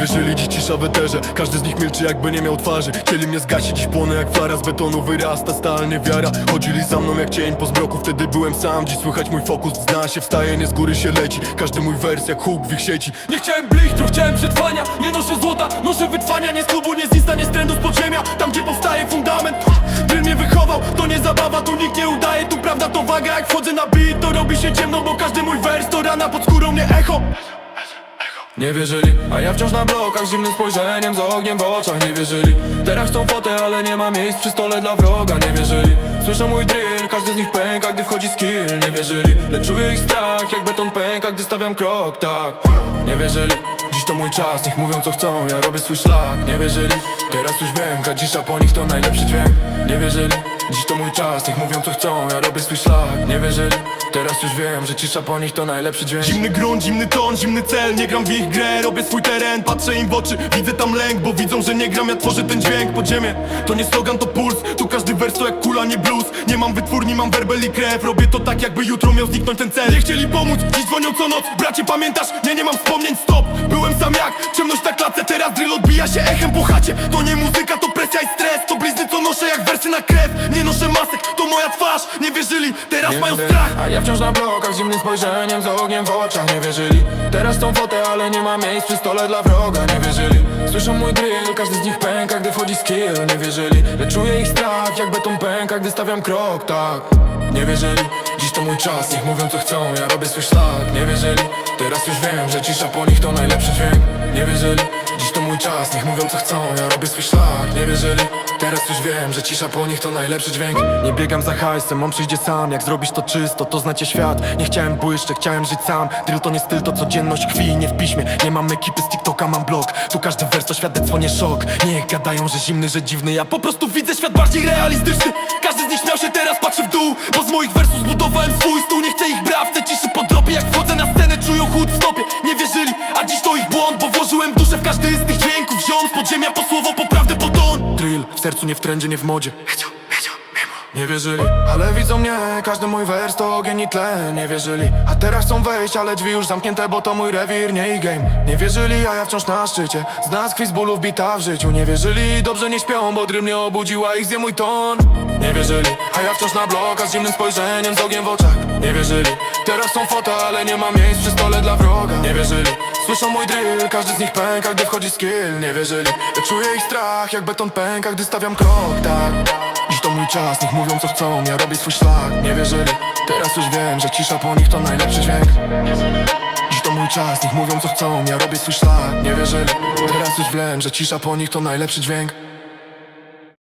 wierzyli, dziś cisza w eterze Każdy z nich milczy jakby nie miał twarzy. Chcieli mnie zgasić, dziś płonę jak flara Z betonu. Wyrasta stalnie wiara. Chodzili za mną jak cień po zmroku Wtedy byłem sam, dziś słychać mój fokus. Zna się, wstaje, nie z góry się leci. Każdy mój wers jak huk w ich sieci. Nie chciałem blichtru, chciałem przetrwania. Nie noszę złota, noszę wytrwania. Nie z klubu, nie z insta, nie z trendu, z podziemia. Tam gdzie powstaje fundament Drill mnie wychował, to nie zabawa Tu nikt nie udaje, tu prawda to waga Jak wchodzę na beat, to robi się ciemno Bo każdy mój wers to rana pod skórą mnie echo nie wierzyli, a ja wciąż na blokach z zimnym spojrzeniem, z ogniem w oczach Nie wierzyli, teraz chcą fotę, ale nie ma miejsc przy stole dla wroga Nie wierzyli, słyszę mój drill, każdy z nich pęka, gdy wchodzi skill Nie wierzyli, lecz czuję ich strach, jak beton pęka, gdy stawiam krok, tak. Nie wierzyli, dziś to mój czas, niech mówią co chcą, ja robię swój szlak. Nie wierzyli, teraz już wiem, kadzisza po nich to najlepszy dźwięk. Nie wierzyli, dziś to mój czas, niech mówią co chcą, ja robię swój szlak. Nie wierzyli, teraz już wiem, że cisza po nich to najlepszy dźwięk Zimny grunt, zimny ton, zimny cel Nie gram w ich grę, robię swój teren Patrzę im w oczy, widzę tam lęk Bo widzą, że nie gram, ja tworzę ten dźwięk Podziemie, to nie slogan, to puls Tu każdy wers to jak kula, nie blues. Nie mam wytwórni, mam werbel i krew Robię to tak, jakby jutro miał zniknąć ten cel. Nie chcieli pomóc, dziś dzwonią co noc. Bracie, pamiętasz? Nie, nie mam wspomnień, stop. Byłem sam jak, ciemność na klatce Teraz drill odbija się echem po chacie. To nie muzyka, to presja i stres To blizny, co noszę jak wersy na krew. Nie noszę masek, to moja twarz. Nie wierzyli, teraz mają strach. A ja wciąż na blokach zimnym spojrzeniem, z ogniem w oczach. Nie wierzyli, teraz tą fotę, ale nie ma miejsc przy stole dla wroga. Nie wierzyli, słyszą mój drill, każdy z nich pęka, gdy wchodzi skill. Nie wierzyli, lecz czuję ich strach, jak beton pęka, gdy stawiam krok, tak. Nie wierzyli, dziś to mój czas, niech mówią co chcą, ja robię swój szlak. Nie wierzyli, teraz już wiem, że cisza po nich to najlepszy dźwięk. Nie wierzyli, mój czas, niech mówią co chcą, ja robię swój szlak. Nie wierzyli, teraz już wiem, że cisza po nich to najlepszy dźwięk. Nie biegam za hajsem, on przyjdzie sam. Jak zrobisz to czysto, to znacie świat. Nie chciałem błyszczeć, chciałem żyć sam. Drill to nie styl, to codzienność krwi nie w piśmie Nie mam ekipy z TikToka, mam blog. Tu każdy wers to świadectwo, nie szok. Niech gadają, że zimny, że dziwny. Ja po prostu widzę świat bardziej realistyczny. Każdy z nich śmiał się, teraz patrzy w dół Bo z moich wersów zbudowałem swój stół. Nie chcę ich braw, podziemia po słowo, po prawdę, po ton. Drill, w sercu, nie w trendzie, nie w modzie. Nie wierzyli, ale widzą mnie Każdy mój wers to ogień i tlen Nie wierzyli, a teraz chcą wejść Ale drzwi już zamknięte, bo to mój rewir, nie ich game. Nie wierzyli, a ja wciąż na szczycie. Z nas quiz bólów bita w życiu. Nie wierzyli, dobrze nie śpią, bo dry mnie obudziła Ich zje mój ton Nie wierzyli, a ja wciąż na blokach Z zimnym spojrzeniem, z ogniem w oczach. Nie wierzyli, teraz są foto, ale nie ma miejsc przy stole dla wroga. Nie wierzyli, słyszą mój drill Każdy z nich pęka, gdy wchodzi skill. Nie wierzyli, czuję ich strach Jak beton pęka, gdy stawiam krok, tak. Dziś to mój czas, niech mówią co chcą, ja robię swój szlak. Nie wierzyli, teraz już wiem, że cisza po nich to najlepszy dźwięk. Dziś to mój czas, niech mówią co chcą, ja robię swój szlak. Nie wierzyli, teraz już wiem, że cisza po nich to najlepszy dźwięk